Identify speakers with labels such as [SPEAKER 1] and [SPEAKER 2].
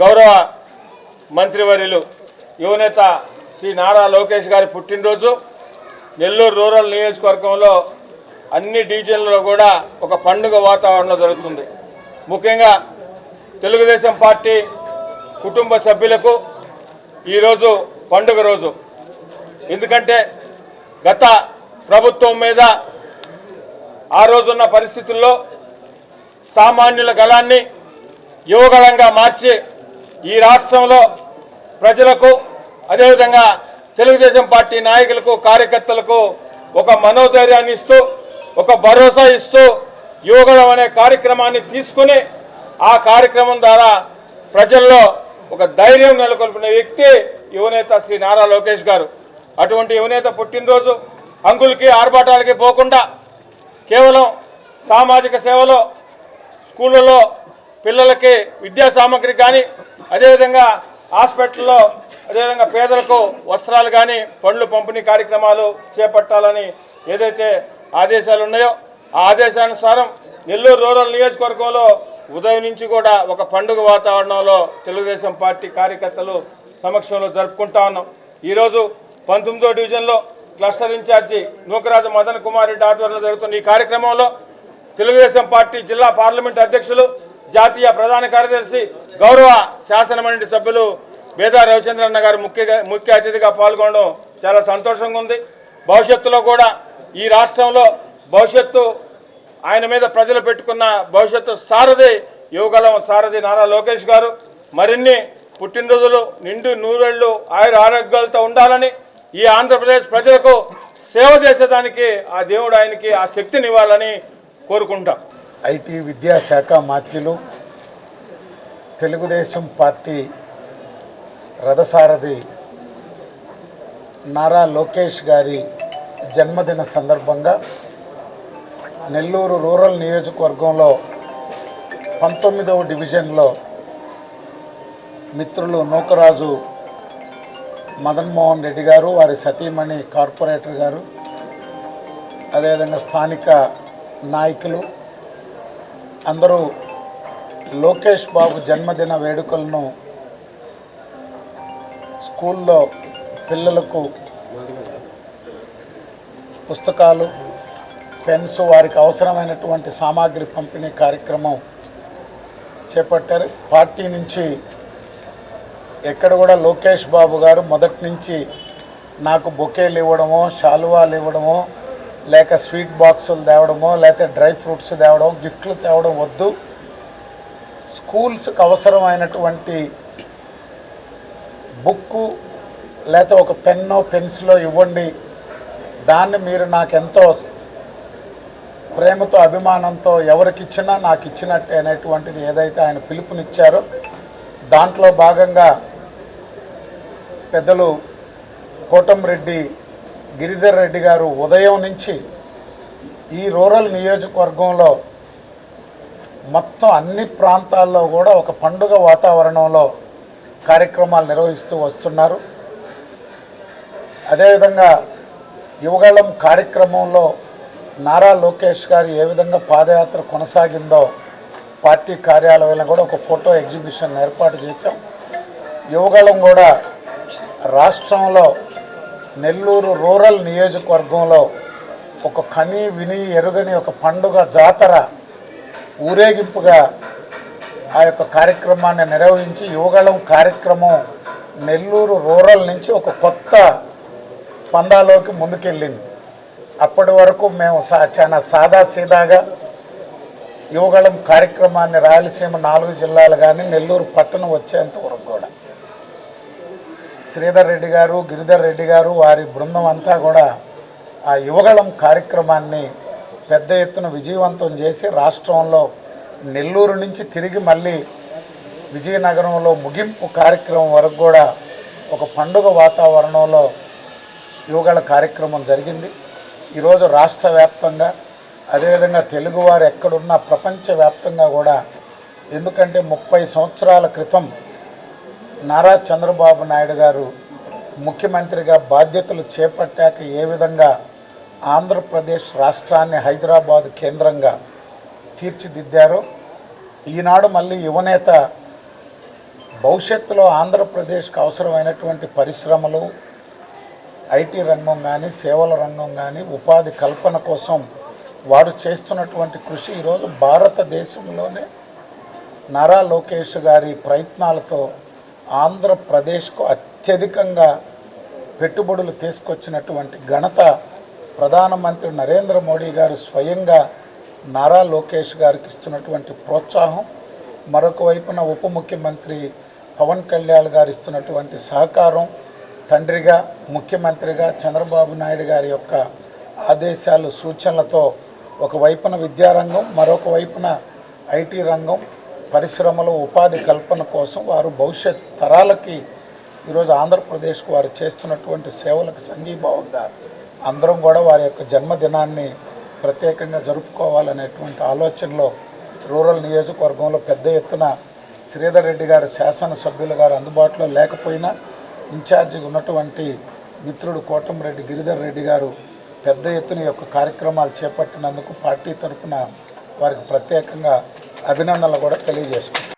[SPEAKER 1] గౌరవ మంత్రివర్యులు యువనేత శ్రీ నారా లోకేష్ గారి పుట్టినరోజు. నెల్లూరు రూరల్ నియోజకవర్గంలో అన్ని డివిజన్లలో కూడా ఒక పండుగ వాతావరణం జరుగుతుంది. ముఖ్యంగా తెలుగుదేశం పార్టీ కుటుంబ సభ్యులకు ఈరోజు పండుగ రోజు. ఎందుకంటే గత ప్రభుత్వం మీద ఆ రోజున్న పరిస్థితుల్లో సామాన్యుల గలాన్ని యువగళంగా మార్చి ఈ రాష్ట్రంలో ప్రజలకు అదేవిధంగా తెలుగుదేశం పార్టీ నాయకులకు కార్యకర్తలకు ఒక మనోధైర్యాన్ని ఇస్తూ ఒక భరోసా ఇస్తూ యువగళం అనే కార్యక్రమాన్ని తీసుకుని ఆ కార్యక్రమం ద్వారా ప్రజల్లో ఒక ధైర్యం నెలకొల్పిన వ్యక్తి యువనేత శ్రీ నారా లోకేష్ గారు. అటువంటి యువనేత పుట్టినరోజు అంకులకి ఆర్భాటాలకి పోకుండా కేవలం సామాజిక సేవలో స్కూళ్ళలో పిల్లలకి విద్యా సామాగ్రి కానీ అదేవిధంగా హాస్పిటల్లో అదేవిధంగా పేదలకు వస్త్రాలు కానీ పండ్లు పంపిణీ కార్యక్రమాలు చేపట్టాలని ఏదైతే ఆదేశాలు ఉన్నాయో ఆ ఆదేశానుసారం నెల్లూరు రూరల్ నియోజకవర్గంలో ఉదయం నుంచి కూడా ఒక పండుగ వాతావరణంలో తెలుగుదేశం పార్టీ కార్యకర్తలు సమక్షంలో జరుపుకుంటా ఉన్నాం. ఈరోజు పంతొమ్మిదో డివిజన్లో క్లస్టర్ ఇన్ఛార్జి నూకరాజు మదన్ కుమార్ రెడ్డి ఆధ్వర్యంలో జరుగుతున్న ఈ కార్యక్రమంలో తెలుగుదేశం పార్టీ జిల్లా పార్లమెంట్ అధ్యక్షులు జాతీయ ప్రధాన కార్యదర్శి గౌరవ శాసనమండలి సభ్యులు బేదా రవిచంద్రన్న గారు ముఖ్య ముఖ్య అతిథిగా పాల్గొనడం చాలా సంతోషంగా ఉంది. భవిష్యత్తులో కూడా ఈ రాష్ట్రంలో భవిష్యత్తు ఆయన మీద ప్రజలు పెట్టుకున్న భవిష్యత్తు సారథి యువగలం సారథి నారా లోకేష్ గారు మరిన్ని పుట్టినరోజులు నిండు నూరేళ్ళు ఆయుర ఆరోగ్యాలతో ఉండాలని ఈ ఆంధ్రప్రదేశ్ ప్రజలకు సేవ చేసేదానికి ఆ దేవుడు ఆయనకి ఆ శక్తిని ఇవ్వాలని కోరుకుంటాం.
[SPEAKER 2] ఐటీ విద్యాశాఖ మాత్యులు తెలుగుదేశం పార్టీ రథసారథి నారా లోకేష్ గారి జన్మదిన సందర్భంగా నెల్లూరు రూరల్ నియోజకవర్గంలో పంతొమ్మిదవ డివిజన్లో మిత్రులు నూకరాజు మదన్మోహన్ రెడ్డి గారు వారి సతీమణి కార్పొరేటర్ గారు అదేవిధంగా స్థానిక నాయకులు అందరూ లోకేష్ బాబు జన్మదిన వేడుకలను స్కూల్లో పిల్లలకు పుస్తకాలు పెన్స్ వారికి అవసరమైనటువంటి సామాగ్రి పంపిణీ కార్యక్రమం చేపట్టారు. పార్టీ నుంచి ఎక్కడ కూడా లోకేష్ బాబు గారు మొదటి నుంచి నాకు బొకేలు ఇవ్వడమో శాలువాలు ఇవ్వడమో లేక స్వీట్ బాక్సులు తేవడమో లేకపోతే డ్రై ఫ్రూట్స్ తేవడం గిఫ్ట్లు తేవడం వద్దు. స్కూల్స్కి అవసరమైనటువంటి బుక్కు లేకపోతే ఒక పెన్నో పెన్సిలో ఇవ్వండి. దాన్ని మీరు నాకు ఎంతో ప్రేమతో అభిమానంతో ఎవరికి ఇచ్చినా నాకు ఇచ్చినట్టే అనేటువంటిది ఏదైతే ఆయన పిలుపునిచ్చారో దాంట్లో భాగంగా పెద్దలు కోటంరెడ్డి గిరిధర్ రెడ్డి గారు ఉదయం నుంచి ఈ రూరల్ నియోజకవర్గంలో మొత్తం అన్ని ప్రాంతాల్లో కూడా ఒక పండుగ వాతావరణంలో కార్యక్రమాలు నిర్వహిస్తూ వస్తున్నారు. అదేవిధంగా యువగళం కార్యక్రమంలో నారా లోకేష్ గారు ఏ విధంగా పాదయాత్ర కొనసాగిందో పార్టీ కార్యాలయంలో కూడా ఒక ఫోటో ఎగ్జిబిషన్ ఏర్పాటు చేశాం. యువగళం కూడా రాష్ట్రంలో నెల్లూరు రూరల్ నియోజకవర్గంలో ఒక కని విని ఎరుగని ఒక పండుగ జాతర ఊరేగింపుగా ఆ యొక్క కార్యక్రమాన్ని నిర్వహించి యువగళం కార్యక్రమం నెల్లూరు రూరల్ నుంచి ఒక కొత్త పందాలోకి ముందుకెళ్ళింది. అప్పటి వరకు మేము సా చాలా సాదాసీదాగా యువగళం కార్యక్రమాన్ని రాయలసీమ నాలుగు జిల్లాలు కానీ నెల్లూరు పట్టణం వచ్చేంత వరకు కూడా శ్రీధర్ రెడ్డి గారు గిరిధర్ రెడ్డి గారు వారి బృందం అంతా కూడా ఆ యువగళం కార్యక్రమాన్ని పెద్ద ఎత్తున విజయవంతం చేసి రాష్ట్రంలో నెల్లూరు నుంచి తిరిగి మళ్ళీ విజయనగరంలో ముగింపు కార్యక్రమం వరకు కూడా ఒక పండుగ వాతావరణంలో యువగళ కార్యక్రమం జరిగింది. ఈరోజు రాష్ట్ర వ్యాప్తంగా అదేవిధంగా తెలుగువారు ఎక్కడున్నా ప్రపంచవ్యాప్తంగా కూడా ఎందుకంటే ముప్పై సంవత్సరాల క్రితం నారా చంద్రబాబు నాయుడు గారు ముఖ్యమంత్రిగా బాధ్యతలు చేపట్టాక ఏ విధంగా ఆంధ్రప్రదేశ్ రాష్ట్రాన్ని హైదరాబాద్ కేంద్రంగా తీర్చిదిద్దారో ఈనాడు మళ్ళీ యువనేత భవిష్యత్తులో ఆంధ్రప్రదేశ్కి అవసరమైనటువంటి పరిశ్రమలు ఐటీ రంగం కానీ సేవల రంగం కానీ ఉపాధి కల్పన కోసం వారు చేస్తున్నటువంటి కృషి ఈరోజు భారతదేశంలోనే నారా లోకేష్ గారి ప్రయత్నాలతో ఆంధ్రప్రదేశ్కు అత్యధికంగా పెట్టుబడులు తీసుకొచ్చినటువంటి ఘనత ప్రధానమంత్రి నరేంద్ర మోడీ గారు స్వయంగా నారా లోకేష్ గారికి ఇస్తున్నటువంటి ప్రోత్సాహం. మరొక వైపున ఉప ముఖ్యమంత్రి పవన్ కళ్యాణ్ గారు ఇస్తున్నటువంటి సహకారం. తండ్రిగా ముఖ్యమంత్రిగా చంద్రబాబు నాయుడు గారి యొక్క ఆదేశాలు సూచనలతో ఒకవైపున విద్యారంగం మరొక వైపున ఐటీ రంగం పరిశ్రమలు ఉపాధి కల్పన కోసం వారు భవిష్యత్ తరాలకి ఈరోజు ఆంధ్రప్రదేశ్కు వారు చేస్తున్నటువంటి సేవలకు సంఘీభావంగా అందరం కూడా వారి యొక్క జన్మదినాన్ని ప్రత్యేకంగా జరుపుకోవాలనేటువంటి ఆలోచనలో రూరల్ నియోజకవర్గంలో పెద్ద ఎత్తున శ్రీధర్ రెడ్డి గారు శాసనసభ్యులు గారు అందుబాటులో లేకపోయినా ఇన్ఛార్జిగా ఉన్నటువంటి మిత్రుడు కోటంరెడ్డి గిరిధర్ రెడ్డి గారు పెద్ద ఎత్తున యొక్క కార్యక్రమాలు చేపట్టినందుకు పార్టీ తరఫున వారికి ప్రత్యేకంగా అభినందనలు కూడా తెలియజేసుకుంటాం